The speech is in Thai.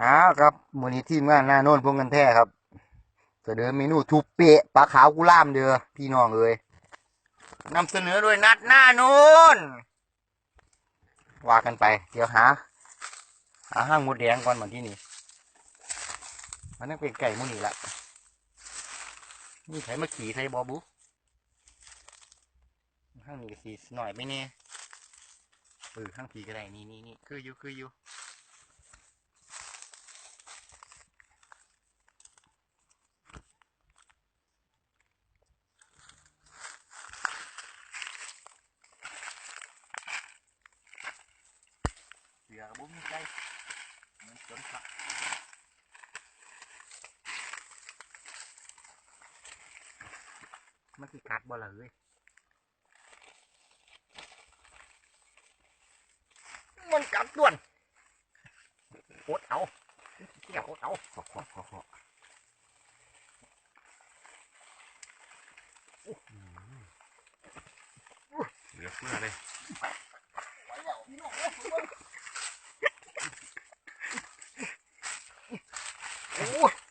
อ้าวครับมือนี้ทีมงานหน้าโน่นพวงกันแท้ครับเสนอเมนูทุบเปะปลาขาวกุล่ามเด้อพี่น้องเอ้ยนำเสนอโดยนัดหน้าโน่นว่ากันไป เดี๋ยวหาหาห้างมดแดงก่อนเหมือนที่นี่มันนั่งเป็นไก่มูนี่ละนี่ไถมาขี่ไทยบอบุห้างนี้ก็สีหน่อยไปเนี่ยเออข้างผีก็ได้นี่นี่นี่คืออยู่คืออยู่ giờ là 40 cây. Mình chuẩn thật mất cái cát bao lử mình cắt tuần hốt áo. Kéo hốt áo. Được, ra đây. Oh.